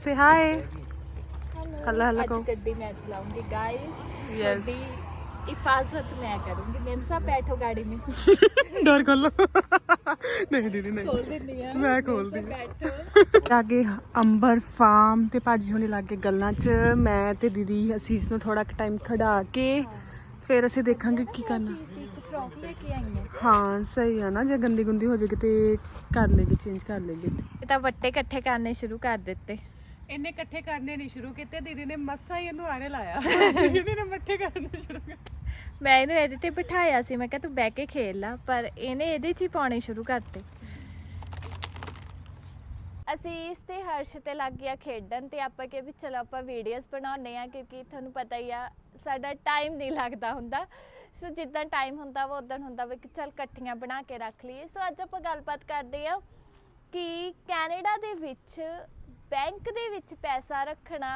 ਸੇ high ਹੱਲਾ ਹੱਲਾ ਅੱਜ ਗੱਡੀ ਮੈਂ ਚਲਾਉਂਗੀ ਗਾਇਸ ਯੈਸ हिफाजत मैं करूंगी मेम साहब बैठो गाड़ी में डर कर लो नहीं दीदी नहीं खोल देनी है मैं खोल दी ਲਾਗੇ ਅੰਬਰ ਫਾਰਮ ਤੇ ਭਾਜੀ ਹੁਣੇ ਲਾਗੇ ਗੱਲਾਂ 'ਚ ਮੈਂ ਤੇ ਦੀਦੀ ਅਸੀਸ ਨੂੰ ਥੋੜਾ ਕੁ ਟਾਈਮ ਖੜਾ ਕੇ ਫਿਰ ਅਸੀਂ ਦੇਖਾਂਗੇ ਕੀ ਕਰਨਾ ਹਾਂ ਸਹੀ ਆ ਨਾ ਜੇ ਗੰਦੀ ਗੁੰਦੀ ਹੋ ਜੇ ਕਿਤੇ ਕਰ ਲੇਗੀ ਚੇਂਜ ਕਰ ਲੇਗੀ ਤਾਂ ਵੱਟੇ ਇਕੱਠੇ ਕਰਨੇ ਸ਼ੁਰੂ ਕਰ ਦਿੱਤੇ ਇਹਨੇ ਇਕੱਠੇ ਕਰਨੇ ਨਹੀਂ ਸ਼ੁਰੂ ਕੀਤੇ ਦੀਦੀ ਨੇ ਮੱਸਾ ਹੀ ਇਹਨੂੰ ਆਰੇ ਲਾਇਆ। ਦੀਦੀ ਨੇ ਇਕੱਠੇ ਕਰਨੇ ਸ਼ੁਰੂ ਕੀਤੇ। ਮੈਂ ਇਹਨੂੰ ਇਹਦੇ ਤੇ ਬਿਠਾਇਆ ਸੀ ਮੈਂ ਕਿਹਾ ਤੂੰ ਬਹਿ ਕੇ ਖੇਡ ਲੈ ਪਰ ਇਹਨੇ ਇਹਦੇ 'ਚ ਹੀ ਪਾਉਣੇ ਸ਼ੁਰੂ ਕਰਤੇ। ਅਸੀਂ ਇਸ ਤੇ ਹਰਸ਼ ਤੇ ਲੱਗ ਗਿਆ ਖੇਡਣ ਤੇ ਆਪਾਂ ਕਿ ਵੀ ਚਲੋ ਆਪਾਂ ਵੀਡੀਓਜ਼ ਬਣਾਉਂਦੇ ਆ ਕਿਉਂਕਿ ਤੁਹਾਨੂੰ ਪਤਾ ਹੀ ਆ ਸਾਡਾ ਟਾਈਮ ਨਹੀਂ ਲੱਗਦਾ ਹੁੰਦਾ। ਸੋ ਜਿੱਦਾਂ ਟਾਈਮ ਹੁੰਦਾ ਵਾ ਉਦੋਂ ਹੁੰਦਾ ਵਾ ਕਿ ਚਲ ਇਕੱਠੀਆਂ ਬਣਾ ਕੇ ਰੱਖ ਲਈਏ। ਸੋ ਅੱਜ ਆਪਾਂ ਗੱਲਬਾਤ ਕਰਦੇ ਆ ਕਿ ਕੈਨੇਡਾ ਦੇ ਵਿੱਚ ਬੈਂਕ ਦੇ ਵਿੱਚ ਪੈਸਾ ਰੱਖਣਾ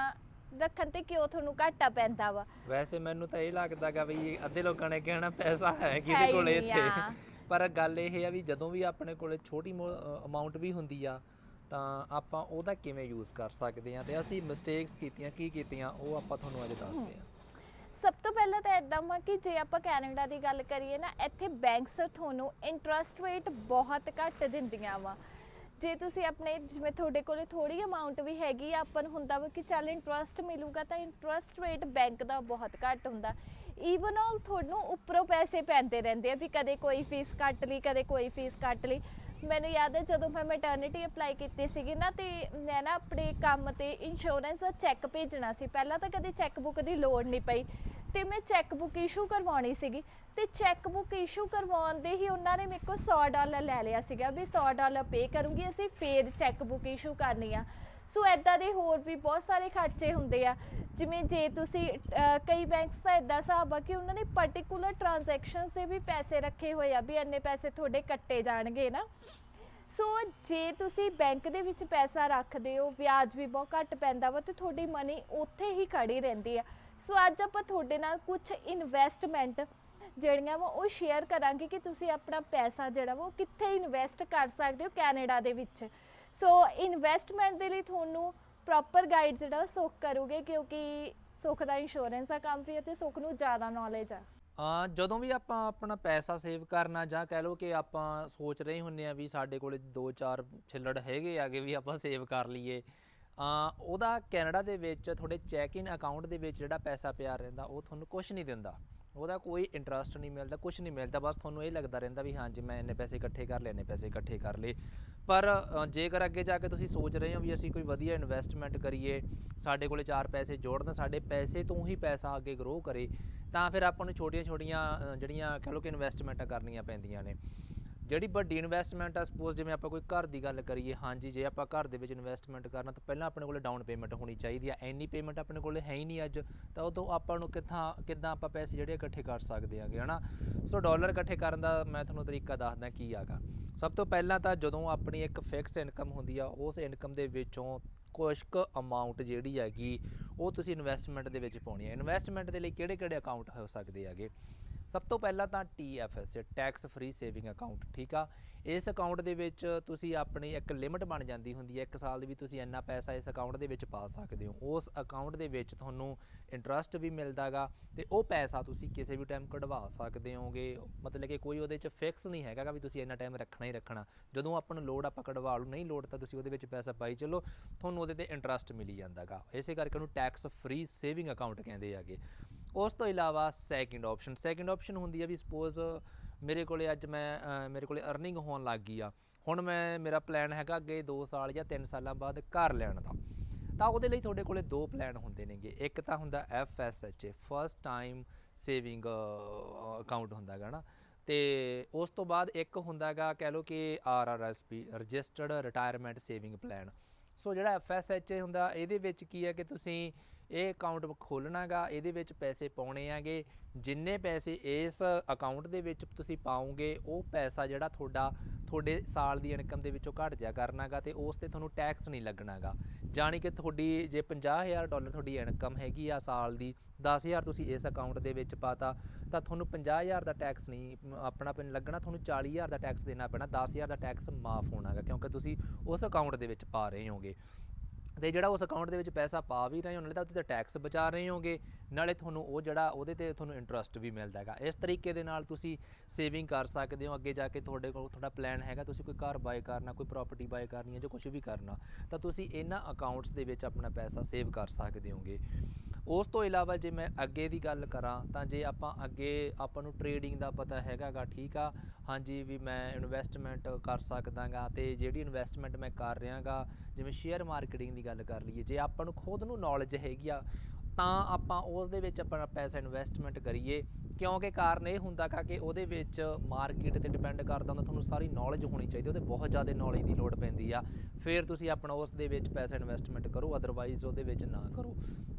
ਰੱਖਣ ਤੇ ਕਿਉਂ ਤੁਹਾਨੂੰ ਘਾਟਾ ਪੈਂਦਾ ਵਾ? ਵੈਸੇ ਮੈਨੂੰ ਤਾਂ ਇਹ ਲੱਗਦਾਗਾ ਵੀ ਅੱਧੇ ਲੋਕਾਂ ਨੇ ਕਹਿਣਾ ਪੈਸਾ ਹੈ ਕਿਹਦੇ ਹੀ ਕੋਲੇ ਨਹੀਂ ਇੱਥੇ। ਪਰ ਗੱਲ ਇਹ ਆ ਵੀ ਜਦੋਂ ਵੀ ਆਪਣੇ ਕੋਲੇ ਛੋਟੀ ਅਮਾਉਂਟ ਵੀ ਹੁੰਦੀ ਆ ਤਾਂ ਆਪਾਂ ਉਹਦਾ ਕਿਵੇਂ ਯੂਜ਼ ਕਰ ਸਕਦੇ ਆ? ਤੇ ਅਸੀਂ ਮਿਸਟੇਕਸ ਕੀਤੀਆਂ ਕੀ ਕੀਤੀਆਂ ਉਹ ਆਪਾਂ ਤੁਹਾਨੂੰ ਅੱਜ ਦੱਸਦੇ ਆ। ਸਭ ਤੋਂ ਪਹਿਲਾਂ ਤਾਂ ਇਦਾਂ ਵਾ ਕਿ ਜੇ ਆਪਾਂ ਕੈਨੇਡਾ ਦੀ ਗੱਲ ਕਰੀਏ ਨਾ ਇੱਥੇ ਬੈਂਕਸ ਤੁਹਾਨੂੰ ਇੰਟਰਸਟ ਰੇਟ ਬਹੁਤ ਘੱਟ ਦਿੰਦੀਆਂ ਵਾ। ਜੇ ਤੁਸੀਂ ਆਪਣੇ, ਜਿਵੇਂ ਤੁਹਾਡੇ ਕੋਲੇ ਥੋੜੀ ਅਮਾਉਂਟ ਵੀ ਹੈਗੀ ਆ, ਆਪਾਂ ਨੂੰ ਹੁੰਦਾ ਵਾ ਕਿ ਚੱਲ ਇੰਟਰਸਟ ਮਿਲੂਗਾ ਤਾਂ ਇੰਟਰਸਟ ਰੇਟ ਬੈਂਕ ਦਾ ਬਹੁਤ ਘੱਟ ਹੁੰਦਾ। ਈਵਨ ਆਲ ਤੁਹਾਨੂੰ ਉੱਪਰੋਂ ਪੈਸੇ ਪੈਂਦੇ ਰਹਿੰਦੇ ਆ ਵੀ ਕਦੇ ਕੋਈ ਫੀਸ ਕੱਟ ਲਈ, ਕਦੇ ਕੋਈ ਫੀਸ ਕੱਟ ਲਈ। ਮੈਨੂੰ ਯਾਦ ਹੈ ਜਦੋਂ ਮੈਂ ਮੈਟਰਨਿਟੀ ਅਪਲਾਈ ਕੀਤੀ ਸੀਗੀ ਨਾ, ਤੇ ਮੈਂ ਨਾ ਆਪਣੇ ਕੰਮ ਤੇ ਇੰਸ਼ੋਰੈਂਸ ਦਾ ਚੈੱਕ ਭੇਜਣਾ ਸੀ। ਪਹਿਲਾਂ ਤਾਂ ਕਦੇ ਚੈੱਕ ਬੁੱਕ ਦੀ ਲੋੜ ਨਹੀਂ ਪਈ। ਤੇ ਮੈਂ ਚੈੱਕ ਬੁੱਕ ਇਸ਼ੂ ਕਰਵਾਉਣੀ ਸੀਗੀ ਤੇ ਚੈੱਕ ਬੁੱਕ ਇਸ਼ੂ ਕਰਵਾਉਣ ਦੇ ਹੀ ਉਹਨਾਂ ਨੇ ਮੇਰੇ ਕੋਲ 100 ਡਾਲਰ ਲੈ ਲਿਆ ਸੀਗਾ ਵੀ 100 ਡਾਲਰ ਪੇ ਕਰੂੰਗੀ, ਅਸੀਂ ਫੇਰ ਚੈੱਕ ਬੁੱਕ ਇਸ਼ੂ ਕਰਨੀ ਆ। ਸੋ ਐਦਾਂ ਦੇ ਹੋਰ ਵੀ ਬਹੁਤ ਸਾਰੇ ਖਰਚੇ ਹੁੰਦੇ ਆ। ਜਿਵੇਂ ਜੇ ਤੁਸੀਂ ਕਈ ਬੈਂਕਸ ਦਾ ਐਦਾਂ ਹਿਸਾਬ ਆ ਕਿ ਉਹਨਾਂ ਨੇ ਪਾਰਟਿਕੂਲਰ ਟ੍ਰਾਂਜੈਕਸ਼ਨਸ ਦੇ ਵੀ ਪੈਸੇ ਰੱਖੇ ਹੋਏ ਆ ਵੀ ਇੰਨੇ ਪੈਸੇ ਤੁਹਾਡੇ ਕੱਟੇ ਜਾਣਗੇ ਨਾ। ਸੋ ਜੇ ਤੁਸੀਂ ਬੈਂਕ ਦੇ ਵਿੱਚ ਪੈਸਾ ਰੱਖਦੇ ਹੋ, ਵਿਆਜ ਵੀ ਬਹੁਤ ਘੱਟ ਪੈਂਦਾ ਵਾ ਤੇ ਤੁਹਾਡੀ ਮਨੀ ਉੱਥੇ ਹੀ ਖੜੀ ਰਹਿੰਦੀ ਆ। ਸੋ ਅੱਜ ਆਪਾਂ ਤੁਹਾਡੇ ਨਾਲ ਕੁਝ ਇਨਵੈਸਟਮੈਂਟ ਜਿਹੜੀਆਂ ਵਾ ਉਹ ਸ਼ੇਅਰ ਕਰਾਂਗੇ ਕਿ ਤੁਸੀਂ ਆਪਣਾ ਪੈਸਾ ਜਿਹੜਾ ਵਾ ਉਹ ਕਿੱਥੇ ਇਨਵੈਸਟ ਕਰ ਸਕਦੇ ਹੋ ਕੈਨੇਡਾ ਦੇ ਵਿੱਚ। ਸੋ ਇਨਵੈਸਟਮੈਂਟ ਦੇ ਲਈ ਤੁਹਾਨੂੰ ਪ੍ਰੋਪਰ ਗਾਈਡ ਜਿਹੜਾ ਉਹ ਕਰੋਗੇ ਕਿਉਂਕਿ ਸੁੱਖ ਦਾ ਇੰਸ਼ੋਰੈਂਸ ਆ ਕੰਮ ਵੀ ਹੈ ਤੇ ਸੁੱਖ ਨੂੰ ਜ਼ਿਆਦਾ ਨੌਲੇਜ ਆ। ਆ ਜਦੋਂ ਵੀ ਆਪਾਂ ਆਪਣਾ ਪੈਸਾ ਸੇਵ ਕਰਨਾ ਜਾਂ ਕਹਿ ਲਓ ਕਿ ਆਪਾਂ ਸੋਚ ਰਹੇ ਹੁੰਨੇ ਆ ਵੀ ਸਾਡੇ ਕੋਲੇ 2-4 ਛਿੱਲੜ ਹੈਗੇ ਆਗੇ ਵੀ ਆਪਾਂ ਸੇਵ ਕਰ ਲਈਏ ਉਹਦਾ ਕੈਨੇਡਾ ਦੇ ਵਿੱਚ ਤੁਹਾਡੇ ਚੈੱਕ ਇਨ ਅਕਾਊਂਟ ਦੇ ਵਿੱਚ ਜਿਹੜਾ ਪੈਸਾ ਪਿਆ ਰਹਿੰਦਾ, ਉਹ ਤੁਹਾਨੂੰ ਕੁਝ ਨਹੀਂ ਦਿੰਦਾ। ਉਹਦਾ ਕੋਈ ਇੰਟਰਸਟ ਨਹੀਂ ਮਿਲਦਾ ਕੁਝ ਨਹੀਂ ਮਿਲਦਾ, ਬਸ ਤੁਹਾਨੂੰ ਇਹ ਲੱਗਦਾ ਰਹਿੰਦਾ ਵੀ ਹਾਂਜੀ ਮੈਂ ਇੰਨੇ ਪੈਸੇ ਇਕੱਠੇ ਕਰ ਲਏ, ਇੰਨੇ ਪੈਸੇ ਇਕੱਠੇ ਕਰ ਲਏ। ਪਰ ਜੇਕਰ ਅੱਗੇ ਜਾ ਕੇ ਤੁਸੀਂ ਸੋਚ ਰਹੇ ਹੋ ਵੀ ਅਸੀਂ ਕੋਈ ਵਧੀਆ ਇਨਵੈਸਟਮੈਂਟ ਕਰੀਏ, ਸਾਡੇ ਕੋਲੇ ਚਾਰ ਪੈਸੇ ਜੋੜਨ ਸਾਡੇ ਪੈਸੇ ਤੋਂ ਹੀ ਪੈਸਾ ਅੱਗੇ ਗਰੋ ਕਰੇ, ਤਾਂ ਫਿਰ ਆਪਾਂ ਨੂੰ ਛੋਟੀਆਂ-ਛੋਟੀਆਂ ਜਿਹੜੀਆਂ ਕਹ ਲਓ ਕਿ ਇਨਵੈਸਟਮੈਂਟਾਂ ਕਰਨੀਆਂ ਪੈਂਦੀਆਂ ਨੇ। ਜਿਹੜੀ ਵੱਡੀ ਇਨਵੈਸਟਮੈਂਟ ਆ ਸਪੋਜ਼ ਜਿਵੇਂ ਆਪਾਂ ਕੋਈ ਘਰ ਦੀ ਗੱਲ ਕਰੀਏ, ਹਾਂਜੀ, ਜੇ ਆਪਾਂ ਘਰ ਦੇ ਵਿੱਚ ਇਨਵੈਸਟਮੈਂਟ ਕਰਨਾ, ਤਾਂ ਪਹਿਲਾਂ ਆਪਣੇ ਕੋਲੇ ਡਾਊਨ ਪੇਮੈਂਟ ਹੋਣੀ ਚਾਹੀਦੀ ਆ। ਐਨੀ ਪੇਮੈਂਟ ਆਪਣੇ ਕੋਲੇ ਹੈ ਹੀ ਨਹੀਂ ਅੱਜ, ਤਾਂ ਉਦੋਂ ਆਪਾਂ ਨੂੰ ਕਿੱਥਾਂ, ਕਿੱਦਾਂ ਆਪਾਂ ਪੈਸੇ ਜਿਹੜੇ ਇਕੱਠੇ ਕਰ ਸਕਦੇ ਆਂਗੇ, ਹਨਾ? ਸੋ ਡਾਲਰ ਇਕੱਠੇ ਕਰਨ ਦਾ ਮੈਂ ਤੁਹਾਨੂੰ ਤਰੀਕਾ ਦੱਸਦਾ ਕੀ ਆਗਾ। ਸਭ ਤੋਂ ਪਹਿਲਾਂ ਤਾਂ ਜਦੋਂ ਆਪਣੀ ਇੱਕ ਫਿਕਸ ਇਨਕਮ ਹੁੰਦੀ ਆ, ਉਸ ਇਨਕਮ ਦੇ ਵਿੱਚੋਂ ਕੁਛ ਕੁ ਅਮਾਉਂਟ ਜਿਹੜੀ ਹੈਗੀ, ਉਹ ਤੁਸੀਂ ਇਨਵੈਸਟਮੈਂਟ ਦੇ ਵਿੱਚ ਪਾਉਣੀ ਹੈ ਇਨਵੈਸਟਮੈਂਟ ਦੇ ਲਈ ਕਿਹੜੇ ਕਿਹੜੇ ਅਕਾਊਂਟ ਹੋ ਸਕਦੇ ਹੈਗੇ ਸਭ ਤੋਂ ਪਹਿਲਾਂ ਤਾਂ TFS tax free saving account ਠੀਕ ਆ? ਇਸ ਅਕਾਊਂਟ ਦੇ ਵਿੱਚ ਤੁਸੀਂ ਆਪਣੀ ਇੱਕ ਲਿਮਟ ਬਣ ਜਾਂਦੀ ਹੁੰਦੀ ਹੈ। ਇੱਕ ਸਾਲ ਦੀ ਵੀ ਤੁਸੀਂ ਇੰਨਾ ਪੈਸਾ ਇਸ ਅਕਾਊਂਟ ਦੇ ਵਿੱਚ ਪਾ ਸਕਦੇ ਹੋ। ਉਸ ਅਕਾਊਂਟ ਦੇ ਵਿੱਚ ਤੁਹਾਨੂੰ ਇੰਟਰਸਟ ਵੀ ਮਿਲਦਾਗਾ ਤੇ ਉਹ ਪੈਸਾ ਤੁਸੀਂ ਕਿਸੇ ਵੀ ਟਾਈਮ ਕਢਵਾ ਸਕਦੇ ਹੋਗੇ। ਮਤਲਬ ਕਿ ਕੋਈ ਉਹਦੇ 'ਚ ਫਿਕਸ ਨਹੀਂ ਹੈਗਾ ਗਾ ਵੀ ਤੁਸੀਂ ਇੰਨਾ ਟਾਈਮ ਰੱਖਣਾ ਹੀ ਰੱਖਣਾ। ਜਦੋਂ ਆਪਾਂ ਨੂੰ ਲੋੜ ਆਪਾਂ ਕਢਵਾ ਲਓ, ਨਹੀਂ ਲੋੜ ਤਾਂ ਤੁਸੀਂ ਉਹਦੇ ਵਿੱਚ ਪੈਸਾ ਪਾਈ ਚਲੋ, ਤੁਹਾਨੂੰ ਉਹਦੇ ਤੇ ਇੰਟਰਸਟ ਮਿਲੀ ਜਾਂਦਾਗਾ ਇਸੇ ਕਰਕੇ ਉਹਨੂੰ ਟੈਕਸ ਫ੍ਰੀ ਸੇਵਿੰਗ ਅਕਾਊਂਟ ਕਹਿੰਦੇ ਹੈਗੇ। ਉਸ ਤੋਂ ਇਲਾਵਾ ਸੈਕਿੰਡ ਆਪਸ਼ਨ ਸੈਕਿੰਡ ਆਪਸ਼ਨ ਹੁੰਦੀ ਹੈ ਵੀ ਸਪੋਜ਼ ਮੇਰੇ ਕੋਲੇ ਅੱਜ ਮੈਂ ਮੇਰੇ ਕੋਲੇ ਅਰਨਿੰਗ ਹੋਣ ਲੱਗ ਗਈ ਆ, ਹੁਣ ਮੈਂ, ਮੇਰਾ ਪਲਾਨ ਹੈਗਾ ਅੱਗੇ 2 ਸਾਲ ਜਾਂ 3 ਸਾਲਾਂ ਬਾਅਦ ਘਰ ਲੈਣ ਦਾ, ਤਾਂ ਉਹਦੇ ਲਈ ਤੁਹਾਡੇ ਕੋਲੇ ਦੋ ਪਲਾਨ ਹੁੰਦੇ ਨੇਗੇ। ਇੱਕ ਤਾਂ ਹੁੰਦਾ FSH first time saving account ਹੁੰਦਾ ਹੁੰਦਾਗਾ ਨਾ, ਤੇ ਉਸ ਤੋਂ ਬਾਅਦ ਇੱਕ ਹੁੰਦਾ ਹੁੰਦਾਗਾ ਕਹਿ ਲਓ ਕਿ R R S P registered retirement saving plan so ਜਿਹੜਾ FSH ਹੁੰਦਾ, ਇਹਦੇ ਵਿੱਚ ਕੀ ਹੈ ਕਿ ਤੁਸੀਂ ਇਹ ਅਕਾਊਂਟ ਖੋਲਣਾਗਾ ਇਹਦੇ ਵਿੱਚ ਪੈਸੇ ਪਾਉਣੇ ਆਗੇ। ਜਿੰਨੇ ਪੈਸੇ ਇਸ ਅਕਾਊਂਟ ਦੇ ਵਿੱਚ ਤੁਸੀਂ ਪਾਓਗੇ, ਉਹ ਪੈਸਾ ਜਿਹੜਾ ਤੁਹਾਡਾ, ਤੁਹਾਡੇ ਸਾਲ ਦੀ ਇਨਕਮ ਦੇ ਵਿੱਚੋਂ ਘਟ ਜਾ ਕਰਨਾਗਾ ਤੇ ਉਸ ਤੇ ਤੁਹਾਨੂੰ ਟੈਕਸ ਨਹੀਂ ਲੱਗਣਾਗਾ। ਜਾਣੀ ਕਿ ਤੁਹਾਡੀ ਜੇ 50000 ਡਾਲਰ ਤੁਹਾਡੀ ਇਨਕਮ ਹੈਗੀ ਆ ਸਾਲ ਦੀ 10000 ਤੁਸੀਂ ਇਸ ਅਕਾਊਂਟ ਦੇ ਵਿੱਚ ਪਾਤਾ, ਤਾਂ ਤੁਹਾਨੂੰ 50000 ਦਾ ਟੈਕਸ ਨਹੀਂ ਆਪਣਾ ਪੈਣ ਲੱਗਣਾ ਤੁਹਾਨੂੰ 40000 ਦਾ ਟੈਕਸ ਦੇਣਾ ਪੈਣਾ 10000 ਦਾ ਟੈਕਸ ਮਾਫ ਹੋਣਾਗਾ, ਕਿਉਂਕਿ ਤੁਸੀਂ ਉਸ ਅਕਾਊਂਟ ਦੇ ਵਿੱਚ ਪਾ ਰਹੇ ਹੋਗੇ। ਤੇ ਜਿਹੜਾ ਉਸ ਅਕਾਊਂਟ ਦੇ ਵਿੱਚ ਪੈਸਾ ਪਾ ਵੀ ਰਹੇ ਹੋ, ਨਾਲੇ ਤਾਂ ਉਹਦੇ ਤੇ ਟੈਕਸ ਬਚਾ ਰਹੇ ਹੋਗੇ, ਨਾਲੇ ਤੁਹਾਨੂੰ ਉਹ ਜਿਹੜਾ ਉਹਦੇ ਤੇ ਤੁਹਾਨੂੰ ਇੰਟਰਸਟ ਵੀ ਮਿਲਦਾ ਹੈਗਾ। ਇਸ ਤਰੀਕੇ ਦੇ ਨਾਲ ਤੁਸੀਂ ਸੇਵਿੰਗ ਕਰ ਸਕਦੇ ਹੋ, ਅੱਗੇ ਜਾ ਕੇ ਤੁਹਾਡੇ ਕੋਲ ਤੁਹਾਡਾ ਪਲਾਨ ਹੈਗਾ, ਤੁਸੀਂ ਕੋਈ ਘਰ ਬਾਏ ਕਰਨਾ, ਕੋਈ ਪ੍ਰਾਪਰਟੀ ਬਾਏ ਕਰਨੀ ਹੈ ਜਾਂ ਕੁਝ ਵੀ ਕਰਨਾ, ਤਾਂ ਤੁਸੀਂ ਇਹਨਾਂ ਅਕਾਊਂਟਸ ਦੇ ਵਿੱਚ ਆਪਣਾ ਪੈਸਾ ਸੇਵ ਕਰ ਸਕਦੇ ਹੋਗੇ। ਉਸ ਤੋਂ ਇਲਾਵਾ ਜੇ ਮੈਂ ਅੱਗੇ ਦੀ ਗੱਲ ਕਰਾਂ, ਤਾਂ ਜੇ ਆਪਾਂ ਅੱਗੇ ਆਪਾਂ ਨੂੰ ਟ੍ਰੇਡਿੰਗ ਦਾ ਪਤਾ ਹੈਗਾਗਾ, ਠੀਕ ਆ? ਹਾਂਜੀ, ਵੀ ਮੈਂ ਇਨਵੈਸਟਮੈਂਟ ਕਰ ਸਕਦਾਗਾ ਤੇ ਜਿਹੜੀ ਇਨਵੈਸਟਮੈਂਟ ਮੈਂ ਕਰ ਰਿਹਾਗਾ, ਜਿਵੇਂ ਸ਼ੇਅਰ ਮਾਰਕੀਟਿੰਗ ਦੀ ਗੱਲ ਕਰ ਲਈਏ, ਜੇ ਆਪਾਂ ਨੂੰ ਖੁਦ ਨੂੰ ਨੌਲੇਜ ਹੈਗੀ ਆ ਤਾਂ ਆਪਾਂ ਉਸ ਦੇ ਵਿੱਚ ਆਪਣਾ ਪੈਸਾ ਇਨਵੈਸਟਮੈਂਟ ਕਰੀਏ। ਕਿਉਂਕਿ ਕਾਰਨ ਇਹ ਹੁੰਦਾ ਕਾ ਕਿ ਉਹਦੇ ਵਿੱਚ ਮਾਰਕੀਟ ਤੇ ਡਿਪੈਂਡ ਕਰਦਾ ਹੁੰਦਾ, ਤੁਹਾਨੂੰ ਸਾਰੀ ਨੌਲੇਜ ਹੋਣੀ ਚਾਹੀਦੀ, ਉਹਦੇ ਬਹੁਤ ਜ਼ਿਆਦਾ ਨੌਲੇਜ ਦੀ ਲੋੜ ਪੈਂਦੀ ਆ। ਫਿਰ ਤੁਸੀਂ ਆਪਣਾ ਉਸ ਦੇ ਵਿੱਚ ਪੈਸਾ ਇਨਵੈਸਟਮੈਂਟ ਕਰੋ ਅਦਰਵਾਈਜ਼ ਉਹਦੇ ਵਿੱਚ ਨਾ ਕਰੋ।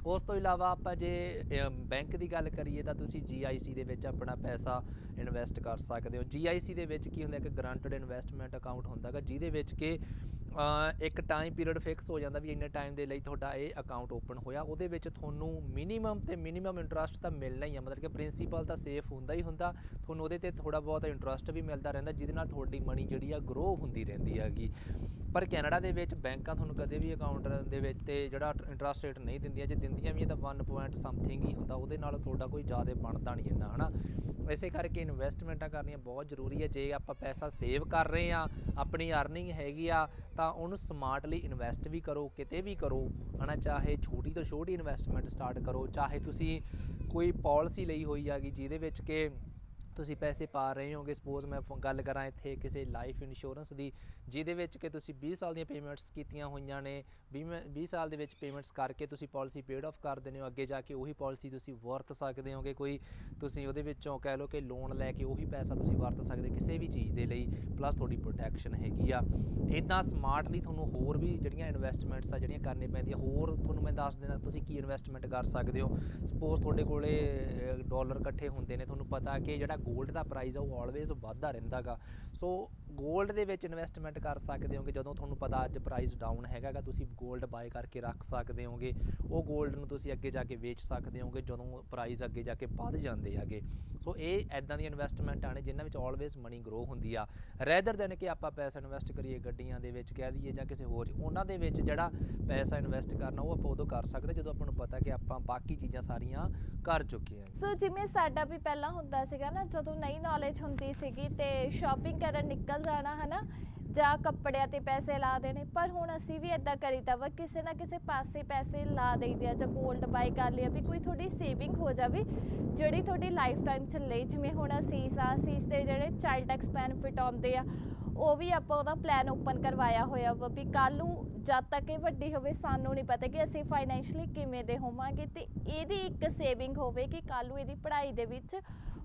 ਉਸ ਤੋਂ ਇਲਾਵਾ ਆਪਾਂ ਜੇ ਬੈਂਕ ਦੀ ਗੱਲ ਕਰੀਏ ਤਾਂ ਤੁਸੀਂ GIC ਦੇ ਵਿੱਚ ਆਪਣਾ ਪੈਸਾ ਇਨਵੈਸਟ ਕਰ ਸਕਦੇ ਹੋ। GIC ਦੇ ਵਿੱਚ ਕੀ ਹੁੰਦਾ ਕਿ ਗਰੰਟਡ ਇਨਵੈਸਟਮੈਂਟ ਅਕਾਊਂਟ ਹੁੰਦਾਗਾ ਜਿਹਦੇ ਵਿੱਚ ਕਿ ਇੱਕ ਟਾਈਮ ਪੀਰੀਅਡ ਫਿਕਸ ਹੋ ਜਾਂਦਾ ਵੀ ਇੰਨੇ ਟਾਈਮ ਦੇ ਲਈ ਤੁਹਾਡਾ ਇਹ ਅਕਾਊਂਟ ਓਪਨ ਹੋਇਆ। ਉਹਦੇ ਵਿੱਚ ਤੁਹਾਨੂੰ ਮਿਨੀਮਮ ਤੇ ਮਿਨੀਮਮ ਇੰਟਰਸਟ ਤਾਂ ਮਿਲਣਾ ਹੀ ਆ। ਮਤਲਬ ਕਿ ਪ੍ਰਿੰਸੀਪਲ ਤਾਂ ਸੇਫ ਹੁੰਦਾ ਹੀ ਹੁੰਦਾ। ਤੁਹਾਨੂੰ ਉਹਦੇ ਤੇ ਥੋੜਾ ਬਹੁਤ ਇੰਟਰਸਟ ਵੀ ਮਿਲਦਾ ਰਹਿੰਦਾ, ਜਿਹਦੇ ਨਾਲ ਤੁਹਾਡੀ ਮਨੀ ਜਿਹੜੀ ਆ ਗਰੋ ਹੁੰਦੀ ਰਹਿੰਦੀ ਹੈਗੀ। ਪਰ ਕੈਨੇਡਾ ਦੇ ਵਿੱਚ ਬੈਂਕਾਂ ਤੁਹਾਨੂੰ ਕਦੇ ਵੀ ਅਕਾਊਂਟ ਦੇ ਵਿੱਚ ਤੇ ਜਿਹੜਾ ਇੰਟਰਸਟ ਰੇਟ ਨਹੀਂ ਦਿੰਦੀਆਂ। ਜੇ ਦਿੰਦੀਆਂ ਵੀ ਆ ਤਾਂ 1 ਪੁਆਇੰਟ ਸਮਥਿੰਗ ਹੀ ਹੁੰਦਾ। ਉਹਦੇ ਨਾਲ ਤੁਹਾਡਾ ਕੋਈ ਜ਼ਿਆਦਾ ਬਣਦਾ ਨਹੀਂ ਇੰਨਾ, ਹਨਾ? ਇਸੇ ਕਰਕੇ ਇਨਵੈਸਟਮੈਂਟਾਂ ਕਰਨੀਆਂ ਬਹੁਤ ਜ਼ਰੂਰੀ ਹੈ ਜੇ ਆਪਾਂ ਪੈਸਾ ਸੇਵ ਕਰ ਰਹੇ ਆ, ਆਪਣੀ ਅਰਨਿੰਗ ਹੈਗੀ ਆ, ਤਾਂ ਤਾਂ ਉਹਨੂੰ ਸਮਾਰਟਲੀ ਇਨਵੈਸਟ ਵੀ ਕਰੋ, ਕਿਤੇ ਵੀ ਕਰੋ, ਹਨਾ, ਚਾਹੇ ਛੋਟੀ ਤੋਂ ਛੋਟੀ ਇਨਵੈਸਟਮੈਂਟ ਸਟਾਰਟ ਕਰੋ, ਚਾਹੇ ਤੁਸੀਂ ਕੋਈ ਪਾਲਿਸੀ ਲਈ ਹੋਈ ਹੈਗੀ ਜਿਹਦੇ ਵਿੱਚ ਕਿ ਤੁਸੀਂ ਪੈਸੇ ਪਾ ਰਹੇ ਹੋਗੇ ਸਪੋਜ਼ ਮੈਂ ਫੋ- ਗੱਲ ਕਰਾਂ ਇੱਥੇ ਕਿਸੇ ਲਾਈਫ ਇੰਸ਼ੋਰੈਂਸ ਦੀ, ਜਿਹਦੇ ਵਿੱਚ ਕਿ ਤੁਸੀਂ 20 ਸਾਲ ਦੀਆਂ ਪੇਮੈਂਟਸ ਕੀਤੀਆਂ ਹੋਈਆਂ ਨੇ 20 20 ਸਾਲ ਦੇ ਵਿੱਚ ਪੇਮੈਂਟਸ ਕਰਕੇ ਤੁਸੀਂ ਪਾਲਿਸੀ ਪੇਡ ਆਫ ਕਰ ਦਿੰਦੇ ਹੋ, ਅੱਗੇ ਜਾ ਕੇ ਉਹੀ ਪਾਲਿਸੀ ਤੁਸੀਂ ਵਰਤ ਸਕਦੇ ਹੋਗੇ ਕੋਈ, ਤੁਸੀਂ ਉਹਦੇ ਵਿੱਚੋਂ ਕਹਿ ਲਓ ਕਿ ਲੋਨ ਲੈ ਕੇ ਉਹੀ ਪੈਸਾ ਤੁਸੀਂ ਵਰਤ ਸਕਦੇ ਕਿਸੇ ਵੀ ਚੀਜ਼ ਦੇ ਲਈ ਪਲੱਸ ਤੁਹਾਡੀ ਪ੍ਰੋਟੈਕਸ਼ਨ ਹੈਗੀ ਆ। ਇਦਾਂ ਸਮਾਰਟਲੀ ਤੁਹਾਨੂੰ ਹੋਰ ਵੀ ਜਿਹੜੀਆਂ ਇਨਵੈਸਟਮੈਂਟਸ ਆ, ਜਿਹੜੀਆਂ ਕਰਨੀ ਪੈਂਦੀਆਂ, ਹੋਰ ਤੁਹਾਨੂੰ ਮੈਂ ਦੱਸ ਦੇਣਾ ਤੁਸੀਂ ਕੀ ਇਨਵੈਸਟਮੈਂਟ ਕਰ ਸਕਦੇ ਹੋ। ਸਪੋਜ਼ ਤੁਹਾਡੇ ਕੋਲੇ ਡਾਲਰ ਇਕੱਠੇ ਹੁੰਦੇ ਨੇ, ਤੁਹਾਨੂੰ ਪਤਾ ਕਿ ਜਿਹੜਾ ਗੋਲਡ ਦਾ ਪ੍ਰਾਈਸ ਆ, ਉਹ ਆਲਵੇਜ਼ ਵੱਧਦਾ ਰਹਿੰਦਾਗਾ। ਸੋ ਗੋਲਡ ਦੇ ਵਿੱਚ ਇਨਵੈਸਟਮੈਂਟ ਕਰ ਸਕਦੇ ਹੋਗੇ। ਜਦੋਂ ਤੁਹਾਨੂੰ ਪਤਾ ਅੱਜ ਪ੍ਰਾਈਸ ਡਾਊਨ ਹੈਗਾਗਾ, ਤੁਸੀਂ ਗੋਲਡ ਬਾਏ ਕਰਕੇ ਰੱਖ ਸਕਦੇ ਹੋਗੇ। ਉਹ ਗੋਲਡ ਨੂੰ ਤੁਸੀਂ ਅੱਗੇ ਜਾ ਕੇ ਵੇਚ ਸਕਦੇ ਹੋਗੇ, ਜਦੋਂ ਪ੍ਰਾਈਸ ਅੱਗੇ ਜਾ ਕੇ ਵੱਧ ਜਾਂਦੇ ਆਗੇ ਸੋ ਇਹ ਐਦਾਂ ਦੀ ਇਨਵੈਸਟਮੈਂਟ ਆਣੇ, ਜਿਨ੍ਹਾਂ ਵਿੱਚ ਆਲਵੇਜ਼ ਮਨੀ ਗਰੋ ਹੁੰਦੀ ਆ। ਰੈਦਰ ਦੈਨ ਕਿ ਆਪਾਂ ਪੈਸਾ ਇਨਵੈਸਟ ਕਰੀਏ ਗੱਡੀਆਂ ਦੇ ਵਿੱਚ ਕਹਿ ਲਈਏ ਜਾਂ ਕਿਸੇ ਹੋਰ ਉਹਨਾਂ ਦੇ ਵਿੱਚ ਜਿਹੜਾ ਪੈਸਾ ਇਨਵੈਸਟ ਕਰਨਾ, ਉਹ ਆਪਾਂ ਉਦੋਂ ਕਰ ਸਕਦੇ ਜਦੋਂ ਆਪਾਂ ਨੂੰ ਪਤਾ ਕਿ ਆਪਾਂ ਬਾਕੀ ਚੀਜ਼ਾਂ ਸਾਰੀਆਂ ਕਰ ਚੁੱਕੇ ਆ ਸੋ ਜਿਵੇਂ ਸਾਡਾ ਵੀ ਪਹਿਲਾਂ ਹੁੰਦਾ ਸੀਗਾ ਨਾ ਜਦੋਂ ਨਹੀਂ ਨੌਲੇਜ ਹੁੰਦੀ ਸੀਗੀ ਤੇ ਸ਼ਾਪਿੰਗ ਕਰਨ ਨਿਕਲ ਜਾਣਾ ਹਨਾ, ਜਾਂ ਕੱਪੜਿਆਂ ਤੇ ਪੈਸੇ ਲਾ ਦੇਣੇ, ਪਰ ਹੁਣ ਅਸੀਂ ਵੀ ਇਦਾਂ ਕਰੀਦਾ ਵਾ, ਕਿਸੇ ਨਾ ਕਿਸੇ ਪਾਸੇ ਪੈਸੇ ਲਾ ਦੇਈਦੇ ਆ, ਜਾਂ 골ਡ ਬਾਈ ਕਰ ਲਿਆ ਵੀ ਕੋਈ ਤੁਹਾਡੀ ਸੇਵਿੰਗ ਹੋ ਜਾਵੇ, ਜਿਹੜੀ ਤੁਹਾਡੀ ਲਾਈਫ ਟਾਈਮ ਚੱਲੇ ਜਿਵੇਂ ਹੁਣ ਅਸੀਸ ਆ ਅਸੀਸ ਤੇ ਜਿਹੜੇ ਚਾਈਲਡ ਟੈਕਸ ਬੈਨੀਫਿਟ ਆਉਂਦੇ ਆ ਉਹ ਵੀ ਆਪਾਂ ਉਹਦਾ ਪਲਾਨ ਓਪਨ ਕਰਵਾਇਆ ਹੋਇਆ ਵਾ ਵੀ ਕੱਲ ਨੂੰ ਜਦ ਤੱਕ ਇਹ ਵੱਡੀ ਹੋਵੇ ਸਾਨੂੰ ਨਹੀਂ ਪਤਾ ਕਿ ਅਸੀਂ ਫਾਈਨੈਂਸ਼ਲੀ ਕਿਵੇਂ ਦੇ ਹੋਵਾਂਗੇ ਤੇ ਇਹਦੀ ਇੱਕ ਸੇਵਿੰਗ ਹੋਵੇ ਕਿ ਕੱਲ ਨੂੰ ਇਹਦੀ ਪੜ੍ਹਾਈ ਦੇ ਵਿੱਚ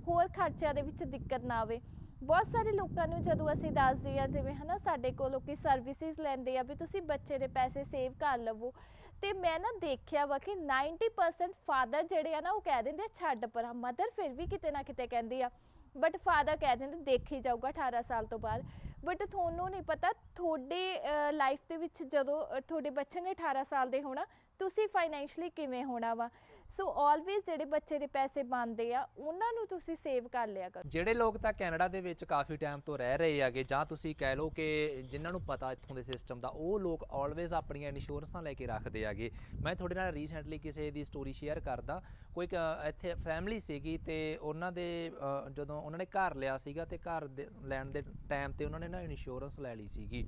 ਹੋਰ ਖਰਚਿਆਂ ਦੇ ਵਿੱਚ ਦਿੱਕਤ ਨਾ ਆਵੇ। ਬਹੁਤ ਸਾਰੇ ਲੋਕਾਂ ਨੂੰ ਜਦੋਂ ਅਸੀਂ ਦੱਸਦੇ ਆ ਜਿਵੇਂ ਹਨਾ ਸਾਡੇ ਕੋਲ ਲੋਕੀ ਸਰਵਿਸਿਜ਼ ਲੈਂਦੇ ਆ ਵੀ ਤੁਸੀਂ ਬੱਚੇ ਦੇ ਪੈਸੇ ਸੇਵ ਕਰ ਲਵੋ ਤੇ ਮੈਂ ਨਾ ਦੇਖਿਆ ਵਾ ਕਿ 90% ਫਾਦਰ ਜਿਹੜੇ ਆ ਨਾ ਉਹ ਕਹਿ ਦਿੰਦੇ ਆ, ਛੱਡ ਪਰਾਂ ਮਦਰ ਫਿਰ ਵੀ ਕਿਤੇ ਨਾ ਕਿਤੇ ਕਹਿੰਦੀ ਆ ਬਟ ਫਾਦਰ ਕਹਿ ਦਿੰਦੇ, ਦੇਖੀ ਜਾਊਗਾ 18 ਸਾਲ ਤੋਂ ਬਾਅਦ। ਬਟ ਤੁਹਾਨੂੰ ਨਹੀਂ ਪਤਾ, ਤੁਹਾਡੇ ਲਾਈਫ ਦੇ ਵਿੱਚ ਜਦੋਂ ਤੁਹਾਡੇ ਬੱਚੇ ਨੇ 18 ਸਾਲ ਦੇ ਹੋਣਾ, ਤੁਸੀਂ ਫਾਈਨੈਂਸ਼ਲੀ ਕਿਵੇਂ ਹੋਣਾ ਵਾ? ਸੋ ਆਲਵੇਜ਼ ਜਿਹੜੇ ਬੱਚੇ ਦੇ ਪੈਸੇ ਬਣਦੇ ਆ ਉਹਨਾਂ ਨੂੰ ਤੁਸੀਂ ਸੇਵ ਕਰ ਲਿਆ ਕਰੋ। ਜਿਹੜੇ ਲੋਕ ਤਾਂ ਕੈਨੇਡਾ ਦੇ ਵਿੱਚ ਕਾਫੀ ਟਾਈਮ ਤੋਂ ਰਹਿ ਰਹੇ ਹੈਗੇ ਜਾਂ ਤੁਸੀਂ ਕਹਿ ਲਓ ਕਿ ਜਿਨ੍ਹਾਂ ਨੂੰ ਪਤਾ ਇੱਥੋਂ ਦੇ ਸਿਸਟਮ ਦਾ ਉਹ ਲੋਕ ਆਲਵੇਜ਼ ਆਪਣੀਆਂ ਇੰਸ਼ੋਰੈਂਸਾਂ ਲੈ ਕੇ ਰੱਖਦੇ ਹੈਗੇ। ਮੈਂ ਤੁਹਾਡੇ ਨਾਲ ਰੀਸੈਂਟਲੀ ਕਿਸੇ ਦੀ ਸਟੋਰੀ ਸ਼ੇਅਰ ਕਰਦਾ। ਕੋਈ ਇੱਕ, ਇੱਥੇ ਫੈਮਿਲੀ ਸੀਗੀ ਤੇ ਉਹਨਾਂ ਦੇ ਜਦੋਂ ਉਹਨਾਂ ਨੇ ਘਰ ਲਿਆ ਸੀਗਾ ਤੇ ਘਰ ਦੇ ਲੈਣ ਦੇ ਟਾਈਮ ਤੇ ਉਹਨਾਂ ਨੇ ਨਾ ਇੰਸ਼ੋਰੈਂਸ ਲੈ ਲਈ ਸੀਗੀ।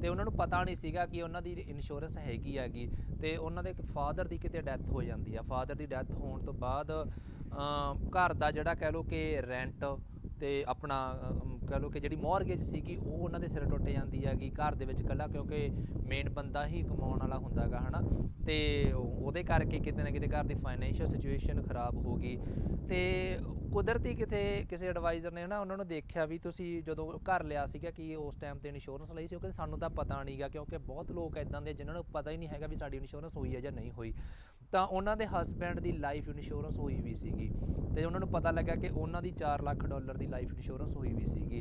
ਤੇ ਉਹਨਾਂ ਨੂੰ ਪਤਾ ਨਹੀਂ ਸੀਗਾ ਕਿ ਉਹਨਾਂ ਦੀ ਇੰਸ਼ੋਰੈਂਸ ਹੈਗੀ ਹੈਗੀ। ਤੇ ਉਹਨਾਂ ਦੇ ਫਾਦਰ ਦੀ ਕਿਤੇ ਡੈਥ ਹੋ ਜਾਂਦੀ ਆ। ਫਾਦਰ ਦੀ ਡੈਥ ਹੋਣ ਤੋਂ ਬਾਅਦ ਘਰ ਦਾ ਜਿਹੜਾ ਕਹਿ ਲਓ ਕਿ ਰੈਂਟ ਤੇ ਆਪਣਾ ਅਮ, ਕਹਿ ਲਓ ਕਿ ਜਿਹੜੀ ਮੌਰਗੇਜ ਸੀਗੀ ਉਹ ਉਹਨਾਂ ਦੇ ਸਿਰ ਟੁੱਟ ਜਾਂਦੀ ਹੈਗੀ ਘਰ ਦੇ ਵਿੱਚ ਇਕੱਲਾ ਕਿਉਂਕਿ ਮੇਨ ਬੰਦਾ ਹੀ ਕਮਾਉਣ ਵਾਲਾ ਹੁੰਦਾਗਾ ਹਨਾ? ਤੇ ਉਹਦੇ ਕਰਕੇ ਕਿਤੇ ਨਾ ਕਿਤੇ ਘਰ ਦੀ ਫਾਈਨੈਂਸ਼ੀਅਲ ਸਿਚੁਏਸ਼ਨ ਖਰਾਬ ਹੋ ਗਈ। ਤੇ ਕੁਦਰਤੀ ਕਿਤੇ ਕਿਸੇ ਐਡਵਾਈਜ਼ਰ ਨੇ ਨਾ ਉਹਨਾਂ ਨੂੰ ਦੇਖਿਆ ਵੀ ਤੁਸੀਂ ਜਦੋਂ ਘਰ ਲਿਆ ਸੀਗਾ ਕਿ ਉਸ ਟਾਈਮ ਤੇ ਇੰਸ਼ੋਰੈਂਸ ਲਈ ਸੀ ਉਹ ਕਹਿੰਦੇ ਸਾਨੂੰ ਤਾਂ ਪਤਾ ਨਹੀਂਗਾ ਕਿਉਂਕਿ ਬਹੁਤ ਲੋਕ ਇਦਾਂ ਦੇ ਜਿਨ੍ਹਾਂ ਨੂੰ ਪਤਾ ਹੀ ਨਹੀਂ ਹੈਗਾ ਵੀ ਸਾਡੀ ਇੰਸ਼ੋਰੈਂਸ ਹੋਈ ਹੈ ਜਾਂ ਨਹੀਂ ਹੋਈ। ਤਾਂ ਉਹਨਾਂ ਦੇ ਹਸਬੈਂਡ ਦੀ ਲਾਈਫ ਇੰਸ਼ੋਰੈਂਸ ਹੋਈ ਵੀ ਸੀਗੀ। ਤੇ ਉਹਨਾਂ ਨੂੰ ਪਤਾ ਲੱਗਾ ਕਿ ਉਹਨਾਂ ਦੀ 4 ਲੱਖ ਡਾਲਰ ਦੀ ਲਾਈਫ ਇੰਸ਼ੋਰੈਂਸ ਹੋਈ ਵੀ ਸੀਗੀ।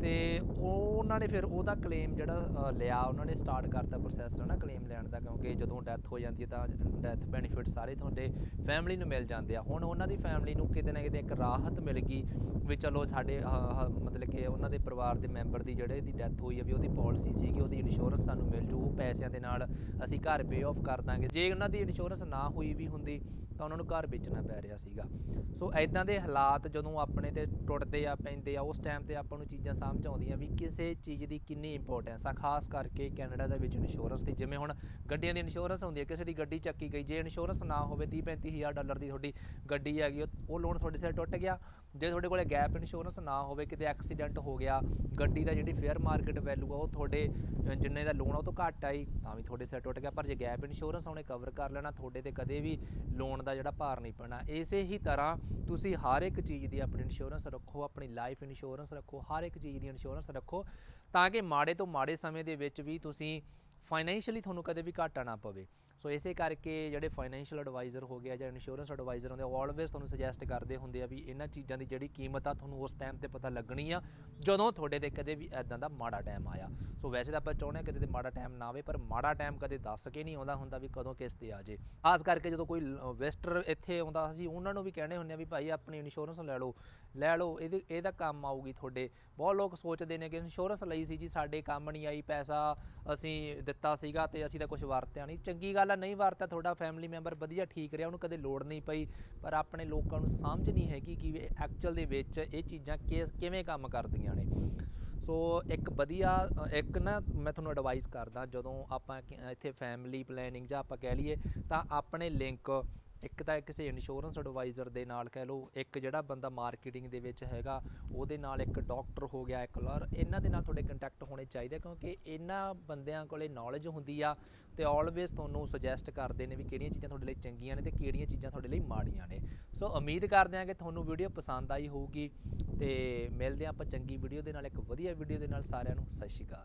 ਤੇ ਉਹ ਉਹਨਾਂ ਨੇ ਫਿਰ ਉਹਦਾ ਕਲੇਮ ਜਿਹੜਾ ਲਿਆ, ਉਹਨਾਂ ਨੇ ਸਟਾਰਟ ਕਰਤਾ ਪ੍ਰੋਸੈਸ ਹੈ ਨਾ ਕਲੇਮ ਲੈਣ ਦਾ, ਕਿਉਂਕਿ ਜਦੋਂ ਡੈਥ ਹੋ ਜਾਂਦੀ ਹੈ ਤਾਂ ਡੈਥ ਬੈਨੀਫਿਟ ਸਾਰੇ ਤੁਹਾਡੇ ਫੈਮਿਲੀ ਨੂੰ ਮਿਲ ਜਾਂਦੇ ਆ। ਹੁਣ ਉਹਨਾਂ ਦੀ ਫੈਮਿਲੀ ਨੂੰ ਕਿਤੇ ਨਾ ਕਿਤੇ ਇੱਕ ਰਾਹਤ ਮਿਲ ਗਈ ਵੀ ਚਲੋ ਸਾਡੇ ਮਤਲਬ ਕਿ ਉਹਨਾਂ ਦੇ ਪਰਿਵਾਰ ਦੇ ਮੈਂਬਰ ਦੀ ਜਿਹੜੇ ਦੀ ਡੈਥ ਹੋਈ ਹੈ ਵੀ ਉਹਦੀ ਪਾਲਿਸੀ ਸੀਗੀ, ਉਹਦੀ ਇੰਸ਼ੋਰੈਂਸ ਸਾਨੂੰ ਮਿਲ ਜੂ, ਉਹ ਪੈਸਿਆਂ ਦੇ ਨਾਲ ਅਸੀਂ ਘਰ ਪੇ ਆਫ ਕਰ ਦਾਂਗੇ। ਜੇ ਉਹਨਾਂ ਦੀ ਇੰਸ਼ੋਰੈਂਸ ਨਾ ਹੋਈ ਵੀ ਹੁੰਦੀ ਤਾਂ ਉਹਨਾਂ ਨੂੰ ਘਰ ਵੇਚਣਾ ਪੈ ਰਿਹਾ ਸੀਗਾ। ਸੋ ਐਦਾਂ ਦੇ ਹਾਲਾਤ ਜਦੋਂ ਆਪਣੇ ਤੇ ਟੁੱਟਦੇ ਆ, ਪੈਂਦੇ ਆ, ਉਸ ਟਾਈਮ ਤੇ ਆਪਾਂ ਨੂੰ ਚੀਜ਼ਾਂ ਸਮਝ ਆਉਂਦੀਆਂ ਵੀ ਕਿਸੇ ਚੀਜ਼ ਦੀ ਕਿੰਨੀ ਇੰਪੋਰਟੈਂਸ ਆ, ਖਾਸ ਕਰਕੇ ਕੈਨੇਡਾ ਦੇ ਵਿੱਚ ਇੰਸ਼ੋਰੈਂਸ ਦੀ। ਜਿਵੇਂ ਹੁਣ ਗੱਡੀਆਂ ਦੀ ਇੰਸ਼ੋਰੈਂਸ ਹੁੰਦੀ ਹੈ ਕਿਸੇ ਦੀ ਗੱਡੀ ਚੱਕੀ ਗਈ, ਜੇ ਇੰਸ਼ੋਰੈਂਸ ਨਾ ਹੋਵੇ 30 35000 ਡਾਲਰ ਦੀ ਤੁਹਾਡੀ ਗੱਡੀ ਹੈਗੀ, ਉਹ- ਉਹ ਲੋਨ ਤੁਹਾਡੇ ਸਿਰ ਟੁੱਟ ਗਿਆ ਜੇ ਤੁਹਾਡੇ ਕੋਲੇ ਗੈਪ ਇੰਸ਼ੋਰੈਂਸ ਨਾ ਹੋਵੇ, ਕਿਤੇ ਐਕਸੀਡੈਂਟ ਹੋ ਗਿਆ, ਗੱਡੀ ਦਾ ਜਿਹੜੀ ਫੇਅਰ ਮਾਰਕੀਟ ਵੈਲਿਊ ਆ, ਉਹ ਤੁਹਾਡੇ ਜਿੰਨੇ ਦਾ ਲੋਨ ਆ, ਉਹ ਤੋਂ ਘੱਟ ਆਈ ਤਾਂ ਵੀ ਤੁਹਾਡੇ ਸਿਰ ਟੁੱਟ ਗਿਆ। ਪਰ ਜੇ ਗੈਪ ਇੰਸ਼ੋਰੈਂਸ ਉਹਨੇ ਕਵਰ ਕਰ ਲੈਣਾ, ਤੁਹਾਡੇ ਤੇ ਕਦੇ ਵੀ ਲੋਨ ਦਾ ਜਿਹੜਾ ਭਾਰ ਨਹੀਂ ਪੈਣਾ। ਇਸੇ ਹੀ ਤਰ੍ਹਾਂ ਤੁਸੀਂ ਹਰ ਇੱਕ ਚੀਜ਼ ਦੀ ਆਪਣੀ ਇੰਸ਼ੋਰੈਂਸ ਰੱਖੋ, ਆਪਣੀ ਲਾਈਫ ਇੰਸ਼ੋਰੈਂਸ ਰੱਖੋ, ਹਰ ਇੱਕ ਚੀਜ਼ ਦੀ ਇੰਸ਼ੋਰੈਂਸ ਰੱਖੋ, ਤਾਂ ਕਿ ਮਾੜੇ ਤੋਂ ਮਾੜੇ ਸਮੇਂ ਦੇ ਵਿੱਚ ਵੀ ਤੁਸੀਂ ਫਾਈਨੈਂਸ਼ੀਅਲੀ ਤੁਹਾਨੂੰ ਕਦੇ ਵੀ ਘਾਟਾ ਨਾ ਪਵੇ। ਸੋ ਇਸੇ ਕਰਕੇ ਜਿਹੜੇ ਫਾਈਨੈਂਸ਼ੀਅਲ ਐਡਵਾਈਜ਼ਰ ਹੋ ਗਿਆ ਜਾਂ ਇੰਸ਼ੋਰੈਂਸ ਐਡਵਾਈਜ਼ਰ ਹੁੰਦੇ ਆ ਆਲਵੇਸ ਤੁਹਾਨੂੰ ਸੁਜੈਸਟ ਕਰਦੇ ਹੁੰਦੇ ਆ ਵੀ ਇਹਨਾਂ ਚੀਜ਼ਾਂ ਦੀ ਜਿਹੜੀ ਕੀਮਤ ਆ ਤੁਹਾਨੂੰ ਉਸ ਟਾਈਮ ਤੇ ਪਤਾ ਲੱਗਣੀ ਆ, ਜਦੋਂ ਤੁਹਾਡੇ ਤੇ ਕਦੇ ਵੀ ਐਦਾਂ ਦਾ ਮਾੜਾ ਟਾਈਮ ਆਇਆ। ਸੋ ਵੈਸੇ ਤਾਂ ਆਪਾਂ ਚਾਹੁੰਦੇ ਹਾਂ ਕਦੇ ਤੇ ਮਾੜਾ ਟਾਈਮ ਨਾ ਆਵੇ, ਪਰ ਮਾੜਾ ਟਾਈਮ ਕਦੇ ਦੱਸ ਕੇ ਨਹੀਂ ਆਉਂਦਾ ਹੁੰਦਾ ਵੀ ਕਦੋਂ ਕਿਸ ਤੇ ਆ ਜੇ। ਖਾਸ ਕਰਕੇ ਜਦੋਂ ਕੋਈ ਵੈਸਟਰ ਇੱਥੇ ਆਉਂਦਾ, ਅਸੀਂ ਉਹਨਾਂ ਨੂੰ ਵੀ ਕਹਿੰਦੇ ਹੁੰਦੇ ਆ ਵੀ ਭਾਈ, ਆਪਣੀ ਇੰਸ਼ੋਰੈਂਸ ਲੈ ਲਓ। ਲੈ ਲਓ, ਇਹਦੇ, ਇਹਦਾ ਕੰਮ ਆਊਗੀ ਤੁਹਾਡੇ। ਬਹੁਤ ਲੋਕ ਸੋਚਦੇ ਨੇ ਕਿ ਇੰਸ਼ੋਰੈਂਸ ਲਈ ਸੀ ਜੀ, ਸਾਡੇ ਕੰਮ ਨਹੀਂ ਆਈ, ਪੈਸਾ ਅਸੀਂ ਦਿੱਤਾ ਸੀਗਾ ਤੇ ਅਸੀਂ ਤਾਂ ਕੁਝ ਵਰਤਿਆ ਨਹੀਂ ਚੰਗੀ ਗੱਲ ਆ, ਨਹੀਂ ਵਰਤਿਆ, ਤੁਹਾਡਾ ਫੈਮਿਲੀ ਮੈਂਬਰ ਵਧੀਆ ਠੀਕ ਰਿਹਾ, ਉਹਨੂੰ ਕਦੇ ਲੋੜ ਨਹੀਂ ਪਈ। ਪਰ ਆਪਣੇ ਲੋਕਾਂ ਨੂੰ ਸਮਝ ਨਹੀਂ ਹੈਗੀ ਕਿ ਐਕਚੁਅਲ ਦੇ ਵਿੱਚ ਇਹ ਚੀਜ਼ਾਂ ਕਿ- ਕਿਵੇਂ ਕੰਮ ਕਰਦੀਆਂ ਨੇ। ਸੋ ਇੱਕ ਵਧੀਆ, ਇੱਕ ਨਾ ਮੈਂ ਤੁਹਾਨੂੰ ਐਡਵਾਈਸ ਕਰਦਾ, ਜਦੋਂ ਆਪਾਂ ਇੱਥੇ ਫੈਮਿਲੀ ਪਲੈਨਿੰਗ ਜਾਂ ਆਪਾਂ ਕਹਿ ਲਈਏ, ਤਾਂ ਆਪਣੇ ਲਿੰਕ ਇੱਕ ਤਾਂ ਕਿਸੇ ਇੰਸ਼ੋਰੈਂਸ ਐਡਵਾਈਜ਼ਰ ਦੇ ਨਾਲ ਕਹਿ ਲਓ, ਇੱਕ ਜਿਹੜਾ ਬੰਦਾ ਮਾਰਕੀਟਿੰਗ ਦੇ ਵਿੱਚ ਹੈਗਾ, ਉਹਦੇ ਨਾਲ ਇੱਕ ਡਾਕਟਰ ਹੋ ਗਿਆ, ਇੱਕ ਲਾਇਰ ਇਹਨਾਂ ਦੇ ਨਾਲ ਤੁਹਾਡੇ ਕੰਟੈਕਟ ਹੋਣੇ ਚਾਹੀਦੇ ਕਿਉਂਕਿ ਇਹਨਾਂ ਬੰਦਿਆਂ ਕੋਲੇ ਨੌਲੇਜ ਹੁੰਦੀ ਆ ਤੇ ਆਲਵੇਸ ਤੁਹਾਨੂੰ ਸੁਜੈਸਟ ਕਰਦੇ ਨੇ ਵੀ ਕਿਹੜੀਆਂ ਚੀਜ਼ਾਂ ਤੁਹਾਡੇ ਲਈ ਚੰਗੀਆਂ ਨੇ ਤੇ ਕਿਹੜੀਆਂ ਚੀਜ਼ਾਂ ਤੁਹਾਡੇ ਲਈ ਮਾੜੀਆਂ ਨੇ। ਸੋ ਉਮੀਦ ਕਰਦੇ ਹਾਂ ਕਿ ਤੁਹਾਨੂੰ ਵੀਡੀਓ ਪਸੰਦ ਆਈ ਹੋਊਗੀ ਤੇ ਮਿਲਦੇ ਹਾਂ ਆਪਾਂ ਚੰਗੀ ਵੀਡੀਓ ਦੇ ਨਾਲ, ਇੱਕ ਵਧੀਆ ਵੀਡੀਓ ਦੇ ਨਾਲ ਸਾਰਿਆਂ ਨੂੰ, ਸਤਿ ਸ਼੍ਰੀ ਅਕਾਲ।